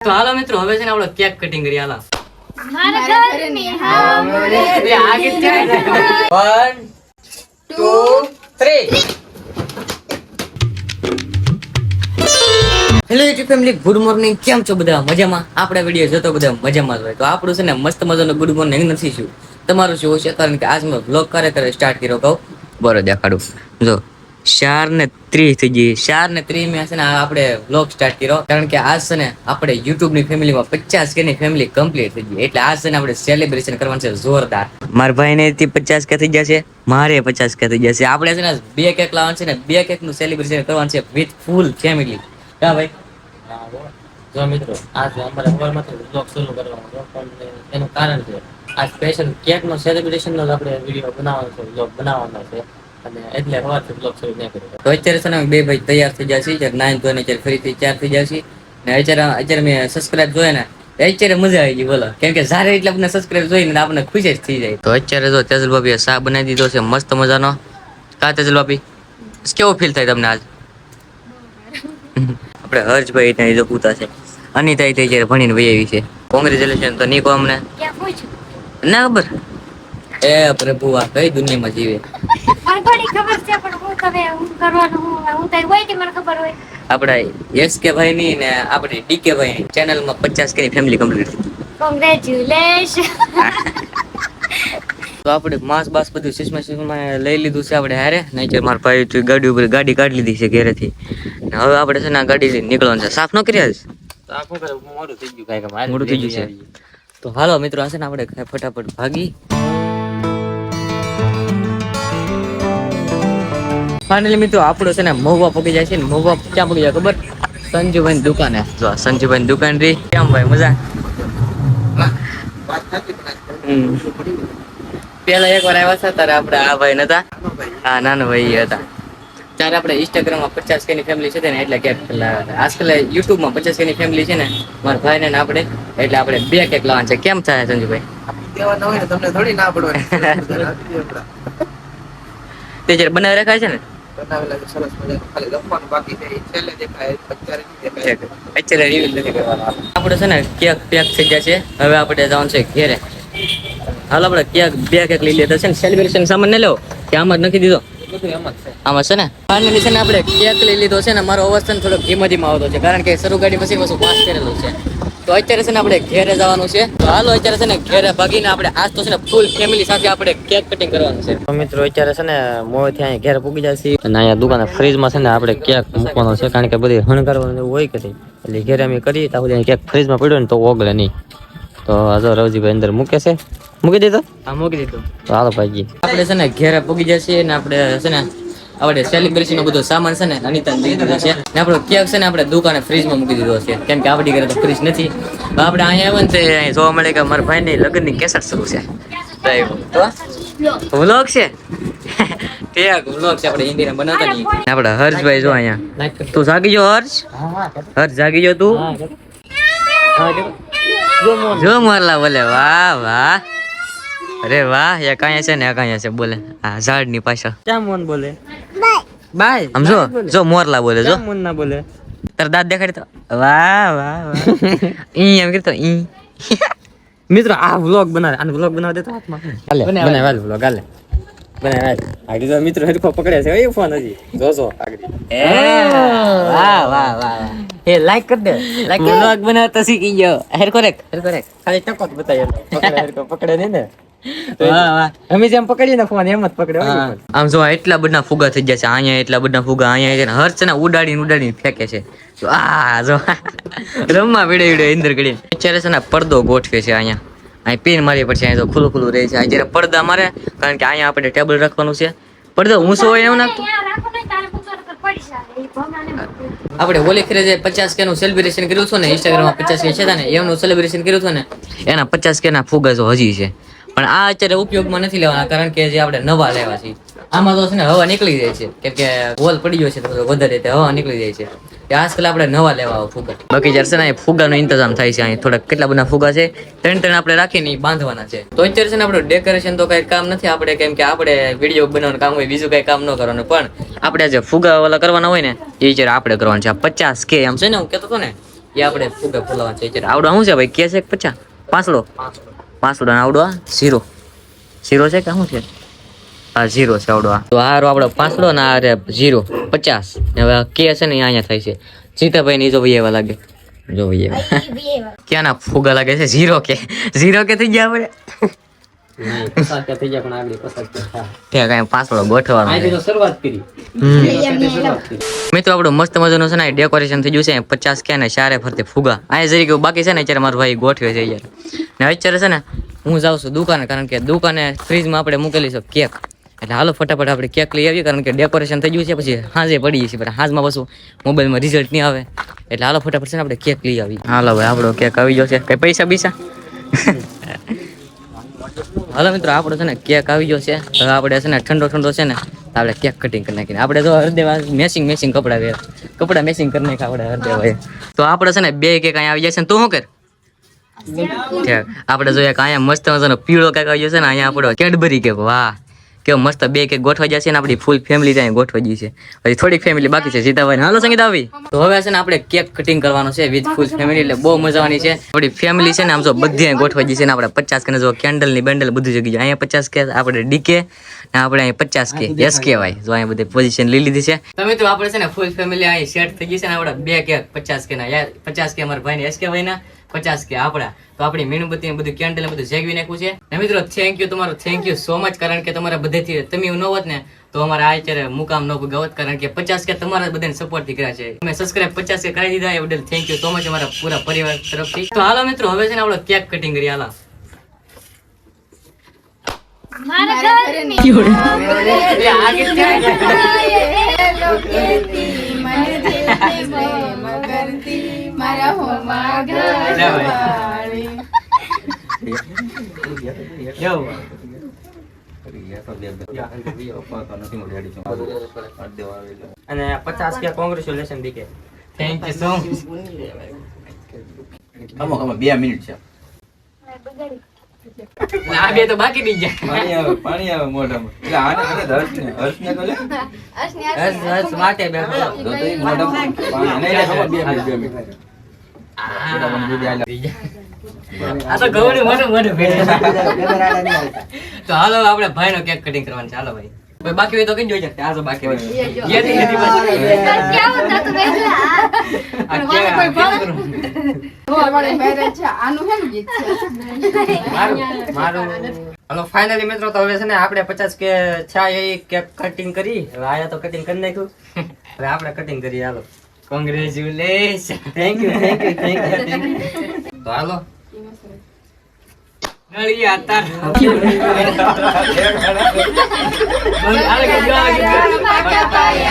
તો હાલો મિત્રો હવે છે ને આપણે કેક કટિંગ કરી હાલો મારા ઘરની હા એટલે આગે one two three hello YouTube family good morning કેમ છો બધા? મજામાં? આપણા વીડિયો જોતો બધા મજામાં જ હોય. તો આપણું છે ને મસ્ત મજાનો ગુડ મોર્નિંગ નથી શું? તમારું શું છે? કારણ કે આજ મેં બ્લોગ કરે કરે સ્ટાર્ટ કર્યો કહું. બરો દેખાડું. જો ચાર ને ત્રીસ થઈ ગઈ. ચાર ને ત્રીસ મેં છે ને આપણે બ્લોગ સ્ટાર્ટ કર્યો. કારણ કે આજ છે ને આપણે યુટ્યુબની ફેમિલીમાં પચાસ કે ની ફેમિલી કમ્પ્લીટ થઈ ગઈ. એટલે આજ છે ને આપણે સેલિબ્રેશન કરવાનું છે જોરદાર. મારા ભાઈ ને પચાસ કે થઈ જશે, મારે પચાસ કે થઈ જશે. આપણે છે ને બે કેક લાવવાનું છે ને બે કેકનું સેલિબ્રેશન કરવાનું છે વિથ ફૂલ ફેમિલી હા ભાઈ? જો મિત્રો, આજ અમારે સવારમાંથી બ્લોગ શરૂ કરવાનો છે એનું કારણ છે, આ સ્પેશિયલ કેક નો સેલિબ્રેશન નો આપણે વીડિયો બનાવવાનો છે બ્લોગ બનાવવાનો છે. અને એટલે સવારથી બ્લોગ શરૂ નહીં કર્યો. તો અત્યારે છે ને બે ભાઈ તૈયાર થઈ જશે જ્યારે નાઈન ધોઈને અત્યારે ફરીથી ચાર થઈ જશે ને અત્યારે અત્યારે મેં સબસ્ક્રાઇબ જોયા ને અત્યારે મજા આવી ગઈ બોલો. કેમ કે જ્યારે એટલે આપણે સબસ્ક્રાઇબ જોઈને તો આપણને ખુશી જ થઈ જાય. તો અત્યારે જો તેજલ ભાભીએ શા બનાવી દીધો છે મસ્ત મજાનો. કા તેજલ ભાભી? કેવો ફીલ થાય તમને આજ? આપણે હર્ષભાઈ ત્યાં જો પૂતા છે. અનિતા થઈ જ્યારે ભણીને વહી આવી છે. કોંગ્રેચ્યુલેશન તો નીકો અમને. ના ખબર. એ પ્રભુ આ કઈ દુનિયામાં જીવે? મને થોડી ખબર છે પણ હું તમે હું કરવાનું હું હું તો હોય કે મને ખબર હોય. આપણા એસ કે ભાઈ ની ને આપણી ડી કે ભાઈ ની ચેનલમાં પચાસ કે ફેમિલી કમ્પ્લીટ કોંગ્રેચ્યુલેશન તો આપણે માસ બાસ બધું સિસ્મા સિસ્મા લઈ લીધું છે આપણે હારે. નહીં મારા ભાઈ તું ગાડી ઉપર ગાડી કાઢી લીધી છે ઘરેથી. ને હવે આપણે છે ને ગાડી લઈને નીકળવાનું છે. સાફ ન કર્યા છે મોડું થઈ ગયું કાંઈક મોડું થઈ ગયું છે. તો હાલો મિત્રો આ છે ને આપણે ફટાફટ ભાગી. ફાઇનલી મિત્રો આપણો છે ને મહુવા પગી જાય છે ને મહુવા ક્યાં પગી જાય ખબર? સંજુભાઈ દુકાને. જો સંજુભાઈ દુકાન રી કેમ ભાઈ મજા? પેલા એક વાર આવ્યા હતા ત્યારે આપણે આ ભાઈ નતા. હા નાનો ભાઈ હતા. ત્યારે આપણે ઇન્સ્ટાગ્રામમાં પચાસ કે ની ફેમિલી છે ને એટલે કેક લાવ્યા આજકાલ યુટ્યુબમાં પચાસ કે ની ફેમિલી છે ને મારા ભાઈ ને આપણે એટલે આપણે બે કેક લાવવાના છે. કેમ થાય સંજુભાઈ? કહેવાના તમને થોડી ના પડવાની તે જયારે બનાવી રખાય છે ને બનાવેલા છે નથી આપણે છે ને કેક પેક થઈ ગયા છે હવે આપણે જવાનું છે ઘેરે. હાલ, આપણે કેક બે કેક લઈ લેતા છે સેલિબ્રેશન સામાન ન લેવો કે આમાં નાખી દીધો. આમાં છે ને? ફાઇનલી છે ને આપણે કેક લઈ લીધો છે ને મારો અવાજ છે ને થોડો ધીમો ધીમો આવતો છે કારણ કે શરૂ ગાડી પછી પાછું પાસ કરેલું છે. તો અત્યારે છે ને આપણે ઘેરે જવાનું છે. તો હાલો અત્યારે છે ને ઘેરે ભાગીને આપણે આજ તો છે ને ફૂલ ફેમિલી સાથે આપણે કેક કટિંગ કરવાનું છે. તો મિત્રો અત્યારે છે ને મોથી અહીંયા ઘેર પૂગી જાય છે. અને અહીંયા દુકાને ફ્રીજમાં છે ને આપણે કેક મૂકવાનો છે કારણ કે બધી હણગારવાનું હોય કે નહીં. એટલે ઘેરે અમે કરીએ તો આપણે કેક ફ્રીજમાં પડ્યો ને તો ઓગળે નહીં. તો હજુ રવજીભાઈ અંદર મૂકે છે. મૂકી દીધો? હા મૂકી દીધો. ચાલો ભાઈજી. આપણે છે ને ઘેરે પૂગી જશે ને આપણે છે ને આપણે સેલિબ્રેશન નો બધો સામાન છે ને અનિતા લઈ દીધો છે. ને આપણો કેક છે ને આપણે દુકાને ફ્રીજમાં મૂકી દીધો છે. કેમ કે આપણી ઘરે તો ફ્રીજ નથી. આપણે અહીંયા આવે ને તે અહીં જોવા મળે કે મારા ભાઈ ની લગ્નની કેસર શરૂ છે. તો? વ્લોગ છે? વ્લોગ છે આપણે હિન્દીમાં બનાવતા નહીં આપણે હર્ષભાઈ જો અહીંયા. તું જાગી જો હર્ષ? હર્ષ જાગી જો તું? જો મોરલા બોલે વાહ વાહ. અરે વાહ એક અહીંયા છે ને એક અહીંયા છે બોલે. આ ઝાડની પાછળ. ક્યાં મોન બોલે? બાય. આમ જો જો મોરલા બોલે જો. મોન ના બોલે? તાર દાંત દેખાડી તો. વાહ વાહ વાહ. ઈ એમ કરતો ઈ. મિત્રો આ વ્લોગ બનાવે આને વ્લોગ બનાવ દેતો હાથમાં. હાલે બનાવ. હાલ વ્લોગ હાલે. બનાવ હાલ. આગળ જો મિત્રો હરખો પકડે છે એ ફોન હજી. જોજો આગળ. એ વાહ વાહ વાહ એ લાઈક કર દે. લાઈક વ્લોગ બનાવતા શીખી ગયો. હેર કોરેક હેર કોરેક ખાલી ટકો જ બતાવી પકડે હરખો પકડે નહીં ને. અમે જેમ પકડીએ ને એમ જ પકડે. આમ જો એટલા બધા ફુગા થઈ ગયા છે અહીંયા એટલા બધા ફુગા અહીંયા છે ને હર્ષ છે ને ઉડાડીને ઉડાડીને ફેંકે છે. આ જો રમવા વિડે વિડે અંદર ગળીને. અત્યારે છે ને પડદો ગોઠવે છે અહીંયા. અહીં પીન મારી પડશે તો ખુલ્લું ખુલ્લું રહે છે. જ્યારે પડદા મારે કારણ કે અહીંયા આપણે ટેબલ રાખવાનું છે. પડદો ઊંચો હોય એવું નાખતું. આપણે હોલી ખરે જે પચાસ કે નું સેલિબ્રેશન કર્યું હતું ને ઇન્સ્ટાગ્રામમાં પચાસ કે છે ને એમનું સેલિબ્રેશન કર્યું હતું ને એના પચાસ કે ના ફુગા જો હજી છે. પણ આ અત્યારે ઉપયોગમાં નથી લેવાના, કારણ કે જે આપણે નવા લેવા છે આમાં તો છે ને હવા નીકળી જાય છે. કેમ કે હોલ પડી ગયો છે તો વધારે રીતે હવા નીકળી જાય છે. તે આજકાલ આપણે નવા લેવા ફુગા. બાકી જ્યારે ને ફુગાનો ઇંતજામ થાય છે, અહીં થોડા કેટલા બધા ફુગા છે, ત્રણ ત્રણ આપણે રાખીને બાંધવાના છે. તો અત્યારે છે ને આપણું ડેકોરેશન તો કઈ કામ નથી આપણે, કેમ કે આપણે વીડિયો બનાવવાનું કામ હોય, બીજું કઈ કામ ન કરવાનું. પણ આપણે જે ફુગા વાળા કરવાના હોય ને, એ જ્યારે આપણે કરવાનું છે. પચાસ કે એમ છે ને, હું કહેતો હતો ને, એ આપણે ફુગા ફૂલાવાનું છે. અત્યારે શું છે ભાઈ? કે છે પચાસ? પાંચડો પાંચડો ને આવડો આ ઝીરો. ઝીરો છે કે શું છે? હા ઝીરો છે આવડો આ તો હારો આપણો પાંચડો ને આ રે ઝીરો પચાસ. હવે કે છે ને અહીંયા થાય છે. જીતાભાઈ ની જો ભાઈ એવા લાગે. જો ભાઈ એવા ક્યાંના ફુગા લાગે છે? ઝીરો કે. ઝીરો કે થઈ ગયા આપણે મિત્રો આપણું મસ્ત મજાનું છે ને ડેકોરેશન થઈ ગયું છે પચાસ કે ને ચારે ફરતે ફુગા. અહીંયા જરીકે બાકી છે ને અત્યારે મારો ભાઈ ગોઠવે છે યાર ને અત્યારે છે ને હું જાઉં છું દુકાને કારણ કે દુકાને ફ્રીજમાં આપણે મૂકેલી છે કેક. એટલે હાલો ફટાફટ આપણે કેક લઈ આવીએ કારણ કે ડેકોરેશન થઈ ગયું છે પછી હાજે પડી છે પણ હાજમાં પાછું મોબાઈલમાં રિઝલ્ટ નહીં આવે. એટલે હાલો ફટાફટ છે ને આપણે કેક લઈ આવીએ. હાલો ભાઈ આપણો કેક આવી ગયો છે. કઈ પૈસા બીસા? હાલો મિત્રો આપણે છે ને કેક આવી ગયો છે. હવે આપણે છે ને ઠંડો ઠંડો છે ને આપણે કેક કટિંગ કરી નાખીને આપણે તો હરદેવા મેસિંગ મેસિંગ કપડા વેર કપડા મેસિંગ કરી નાખ્યા આપણે હરદેવાએ તો આપણે છે ને બે કેક અહીંયા આવી જશે ને તું શું કર. આપણે જોઈએ કે અહીંયા મસ્ત મજાનો પીળો કેક આવી જશે ને અહીંયા આપણો કેડબરી કેક વાહ. કેવો મસ્ત બે કે ગોઠવાઈ જશે ને આપણી ફૂલ ફેમિલી ત્યાં ગોઠવાઈ છે. હજી થોડીક ફેમિલી બાકી છે સીતાભાઈ હાલો સંગીત આવી તો હવે છે ને આપણે કેક કટિંગ કરવાનું છે વિથ ફૂલ ફેમિલી એટલે બહુ મજા આવવાની છે. આપણી ફેમિલી છે ને આમ જો બધી ગોઠવાઈ છે ને આપણે પચાસ કે જો કેન્ડલની બેન્ડલ બધું જગ્યાએ. અહીંયા પચાસ કે આપણે ડીકે ને આપણે અહીં પચાસ કે એસ કહેવાય જો અહીંયા બધી પોઝિશન લઈ લીધી છે. તો આપણે છે ને ફૂલ ફેમિલી અહીં સેટ થઈ ગઈ છે ને આપણે બે કે પચાસ કે ના પચાસ કે અમારા ભાઈ ને એસ કે ભાઈ ના. પચાસ કે આપણા તો આપણી મીણબત્તી ને બધું કેન્ડલ બધું જેગવી નાખ્યું છે. ને મિત્રો થેન્ક યુ તમારો થેન્ક યુ સો મચ કારણ કે તમારા બધેથી તમે ન હોત ને તો અમારા આ અત્યારે મુકામ ન ભોગાવત. કારણ કે પચાસ કે તમારા બધાને સપોર્ટથી કર્યા છે. તમે સબસ્ક્રાઇબ પચાસ કે કરાવી દીધા એ બદલ થેન્ક યુ સો મચ અમારા પૂરા પરિવાર તરફથી. તો હાલો મિત્રો હવે છે ને આપણે કેક કટિંગ કરી હાલા. મારા કેવું? અને પચાસ કે કોંગ્રેચ્યુલેશન દીકે થેન્ક યુ સો. ખમો ખમો બે મિનિટ છે. આ બે તો બાકી રહી ગયા. પાણી આવે પાણી આવે મોઢામાં. એટલે આને આને ને હર્ષ ને તો લે. હસ હસ માટે મોઢામાં પાણી નહીં બે મિનિટ. આ તો ગૌરી મોટું મોટું તો હાલો આપણે ભાઈ નો કેક કટિંગ કરવાનું છે. ભાઈ. બાકી હોય તો કઈ જોઈ શકते આ બાકી હોય. યેથી યેથી બસ. કેવું થતું પહેલા આ કે- આ. કેમ કરું? મારું મારું. હલો ફાઇનલી મિત્રો તો હવે છે ને આપણે પચાસ કે છા એ કેક કટિંગ કરી. હવે આયા તો કટિંગ કરી નાખ્યું. હવે આપણે કટિંગ કરીએ હાલો. Congratulation thank you thank you thank you તો હાલો. નળિયા તાર. હાલો, ગયો, ગયો.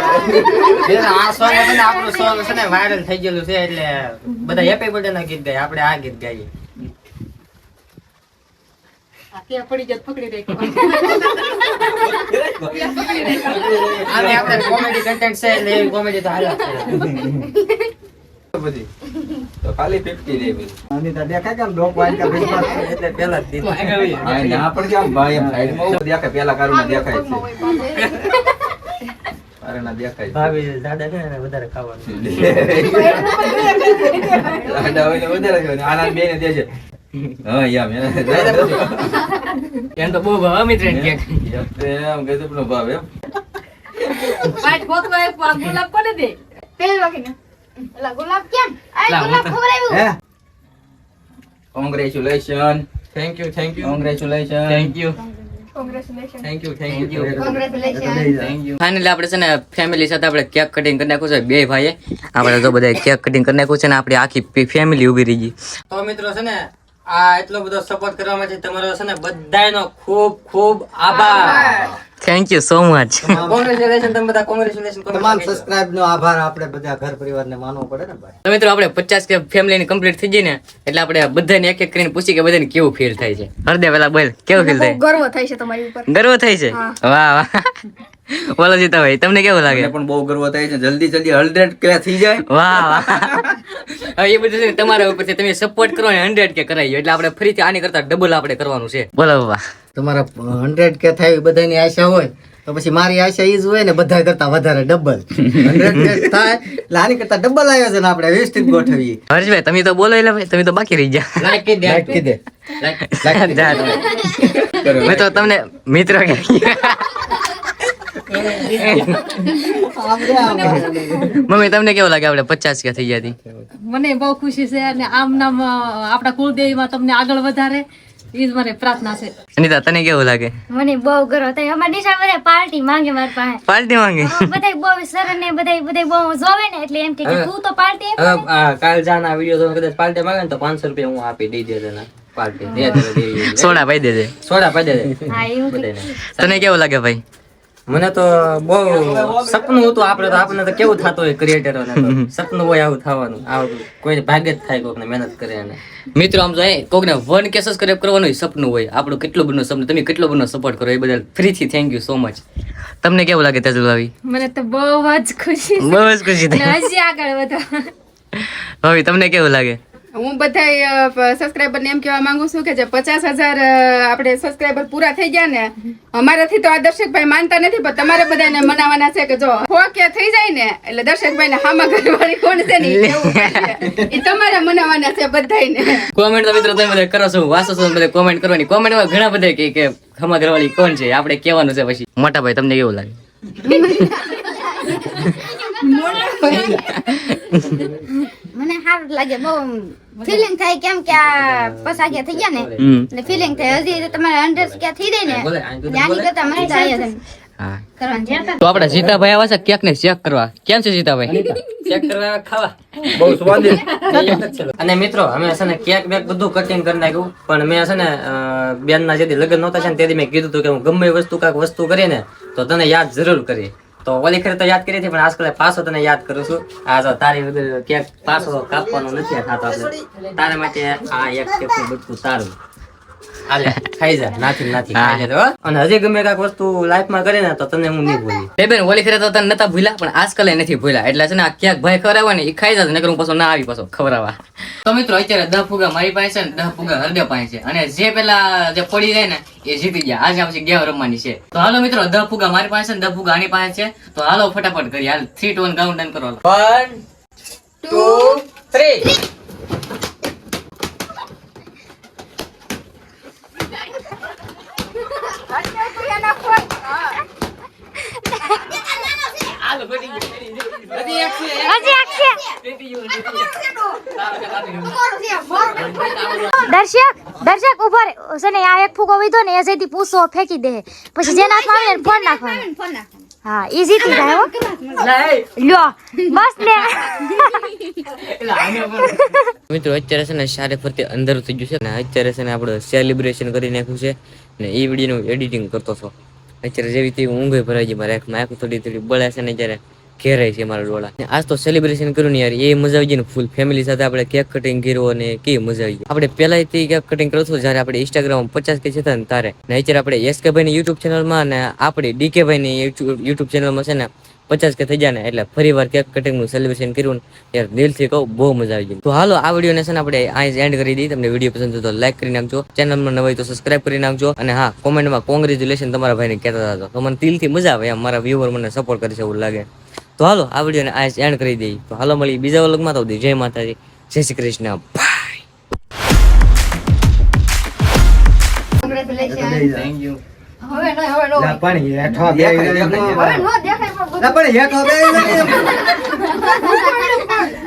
આ સોંગ છે આપણું સોંગ છે ને વાયરલ થઈ ગયેલું છે એટલે બધા birthday ના ગીત ગાય આપણે આ ગીત ગાઈએ. આને આપણે comedy content છે એટલે એવી તો હાલ્યા બધી તો ખાલી 50 લે બધી. એટલે પહેલા જ દીધું. ના પણ કેમ ભાઈ એમ સાઈડમાં ઊભો દેખાય પેલા કારું દેખાય છે. અરે ના દેખાય ભાભી દાદા ને વધારે ખાવાનું. દાદા હોય વધારે છે. આના બેને દેજે. હા યામ એમ તો બહુ ભાવ અમિત રેડ કેક એમ ગજબનો ભાવ એમ. ગુલાબ કેમ? આ લાવ, ગુલાબ હું? તો- ખવડાવ્યું congratulation thank you thank you congratulation thank you thank you thank you congratulation finally આપણે છે ને ફેમિલી સાથે આપણે કેક કટિંગ કરી નાખ્યું છે બે ભાઈએ. આપણે તો બધા કેક કટિંગ કરી નાખ્યું છે ને આપણી આખી ફેમિલી ઊભી રહી ગઈ. તો મિત્રો છે ને આ એટલો બધો સપોર્ટ કરવા માટે તમારો છે ને બધાનો ખૂબ ખૂબ આભાર. Thank you so much congratulation તમે બધા કોંગ્રેચ્યુલેશન તમામ સબસ્ક્રાઇબ નો આભાર આપણે બધા ઘર પરિવાર ને માનવો પડે ને ભાઈ. તો મિત્રો આપણે પચાસ કે ફેમિલી ની કમ્પ્લીટ થઈ ગઈ ને એટલે આપણે બધાને એક એક કરીને પૂછી કે બધાને કેવું ફીલ થાય છે? હરદે પેલા બોલ કેવું ફીલ થાય? ગર્વ થાય છે તમારી ઉપર. ગર્વ થાય છે? વાહ વાહ. બોલો જીતાભાઈ તમને કેવું લાગે? પણ બહુ ગર્વ થાય છે. જલ્દી જલ્દી હંડ્રેડ કે થઈ જાય વાહ. હવે એ બધું છે તમારા ઉપર છે તમે સપોર્ટ કરો ને હંડ્રેડ કે કરાવી એટલે આપણે ફરીથી આની કરતા ડબલ આપણે કરવાનું છે. બોલો બાબા. તમારા હંડ્રેડ કે થાય બધાની આશા હોય તો પછી મારી આશા એ જ હોય ને બધા કરતા વધારે ડબલ હંડ્રેડ થાય એટલે આની કરતા ડબલ આયોજન આપણે વ્યવસ્થિત ગોઠવીએ. હર્ષભાઈ તમે તો બોલો એટલે ભાઈ તમે તો બાકી રહી ગયા. લાઈક કરી દે જા તમે. મેં તો તમને મિત્ર કહ્યા. મમ્મી તમને કેવું લાગે? આપણે પચાસ કે થઈ ગયા મને બહુ ખુશી છે અને આમ નામ આપણા કુળદેવીમાં તમને આગળ વધારે. ઈજ મને પ્રાર્થના છે. અનિતા તને કેવું લાગે? મને બહુ ગર્વ થાય. અમારા નિશા બધા પાર્ટી માંગે મારી પાસે. પાર્ટી માંગે? બધા બહુ સર ને બધા બધા બહુ જોવે ને એટલે એમ કે તું તો પાર્ટી કાલ જાના વીડિયો તો કદાચ પાર્ટી માંગે ને તો પાંચસો રૂપિયા હું આપી દઈ દે તને પાર્ટી. સોડા પાઈ દેજે સોડા પાઈ દે હા એવું કે. બધાને તને કેવું લાગે ભાઈ? મને તો બહુ સપનું હતું આપણે તો આપણે તો કેવું થતું હોય ક્રિએટરો સપનું હોય આવું થવાનું. આવું કોઈ ભાગ્ય જ થાય કોકને મહેનત કરે અને મિત્રો આમ જોઈએ કોકને વન કે સબસ્ક્રાઇબ કરવાનું સપનું હોય આપણું કેટલું બધું સપનું તમે કેટલો બધો સપોર્ટ કરો એ બદલ ફ્રીથી થેન્ક યુ સો મચ તમને કેવું લાગે તેજલ ભાવી મને તો બહુ જ ખુશી બહુ જ ખુશી છે થઈ હજી આગળ વધો. ભાવી તમને કેવું લાગે? હું બધા સબસ્ક્રાઈબર ને એમ કહેવા માંગુ છું કે જે પચાસ હજાર આપણે સબસ્ક્રાઈબર પૂરા થઈ ગયા ને અમારાથી તો આ દર્શકભાઈ માનતા નથી પણ તમારે બધાને મનાવવાના છે કે જો કે થઈ જાય ને એટલે દર્શકભાઈ ને હામા ઘરવાળી કોણ છે ને એ કેવું. તમારે મનાવવાના છે બધાને કોમેન્ટ તો મિત્રો તમે બધા કરો છો વાસો છો બધા કોમેન્ટ કરવાની કોમેન્ટમાં ઘણા બધા કે કે હામા ઘરવાળી કોણ છે આપણે કહેવાનું છે પછી. મોટા ભાઈ તમને કેવું લાગે? મને સારું લાગે બહુ ફીલિંગ થાય કેમ કે આ પસાગ્યા થઈ ગયા ને? એટલે ફીલિંગ થાય હજી તમારે હંડ્રેડ ક્યાં થઈ જાય ને? આની કરતા હા. કરવાનું તો આપણે સીતાભાઈ આવે છે ક્યાંક ને ચેક કરવા? કેમ છે સીતાભાઈ? ચેક કરવા ખાવા. બહુ સ્વાદિષ્ટ. અને મિત્રો અમે છે ને કેક બેક બધું કટિંગ કરી નાખ્યું પણ મેં છે ને બેન ના જેથી લગ્ન નહોતા છે ને તેથી મેં કીધું હતું કે હું ગમે વસ્તુ કાંઈક વસ્તુ કરીને તો તને યાદ જરૂર કરી તો ઓલી ખરી તો યાદ કરી હતી પણ આજકાલ પાછો તને યાદ કરું છું. આ જો તારી વગર કેક પાછો કાપવાનો નથી થતો આપણે. તારા માટે આ એક કેક બધું તારું. હાલે ખાઈ જા નાથી ને નાથી ખાઈ લે અને હજી ગમે કાંઈક વસ્તુ લાઈફમાં કરે ને તો તને હું નહીં ભૂલી. બેન ઓલી ખરે તો તને નતા ભૂલ્યા પણ આજકાલ નથી ભૂલા એટલે છે ને આ ક્યાંક ભાઈ ખવડાવવા ને એ ખાઈ જાય નકર હું પાછો ના આવી પાછો ખવડાવવા. તો મિત્રો અત્યારે દહ ફુગા મારી પાસે છે ને દહ ફુગા હરદે પાસે છે. અને જે પેલા જે પડી જાય ને એ જીતી ગયા. આજે પછી ગેમ રમવાની છે. તો હાલો મિત્રો દહ ફુગા મારી પાસે દહ ફુગા આની પાસે છે. તો હાલો ફટાફટ કરી. હાલ three two one count down કરો વન ટુ થ્રી છે દર્શક દર્શક ઊભા રે. છે ને આ એક ફૂકો વીધો ને એ જઈથી પૂછો ફેંકી દે. પછી જેના હાથમાં આવે ને ફોન નાખવાનો. હા ઈ જીતી જાય હો. લ્યો બસ ને. મિત્રો અત્યારે છે ને સારે ફરતી અંદર થઈ ગયું છે. ને અત્યારે છે ને આપણે સેલિબ્રેશન કરી નાખ્યું છે. ને એ વિડીયોનું એડિટિંગ કરતો છો અત્યારે જેવી તેવી ઊંઘ ભરાઈ ગઈ મારા આંખમાં આંખ થોડી થોડી બળે છે ને જ્યારે ઘેરાય છે મારા ડોળા. આજ તો સેલિબ્રેશન કર્યું ને યાર, એ મજા આવી ગઈ ને ફૂલ ફેમિલી સાથે આપણે કેક કટિંગ કર્યો અને કે મજા આવી ગઈ. આપણે પહેલાથી કેક કટિંગ કરતો જ્યારે આપણે ઇન્સ્ટાગ્રામ પચાસ કે છે ને તારે. ને અત્યારે આપણે કે ભાઈની યુટ્યુબ ચેનલમાં ને આપણે ડીકે ભાઈની યુટ્યુબ ચેનલમાં છે ને પચાસ કે થઈ જાય ને એટલે ફરી વાર કેક કટિંગનું સેલિબ્રેશન કર્યું ને ત્યારે દિલથી કહું બહુ મજા આવી ગઈ. તો હાલો આ વીડિયો ને છે ને આપણે અહીં એન્ડ કરી દઈએ. તમને વીડિયો પસંદ થયો તો લાઈક કરી નાખજો. ચેનલમાં નવા હોય તો સબસ્ક્રાઇબ કરી નાખજો. અને હા કોમેન્ટમાં કોંગ્રેચ્યુલેશન તમારા ભાઈને કહેતા હતા તો. મને દિલથી મજા આવે એમ મારા વ્યુઅર મને સપોર્ટ કરે છે એવું લાગે. તો હાલો આ વીડિયો ને અહીં એન્ડ કરી દઈએ. તો હાલો મળી બીજા વ્લોગમાં તો જય માતાજી. જય શ્રી કૃષ્ણ. બાય હવે ન હવે ન પણ હેઠો બે હવે ન દેખાય પણ હેઠો બે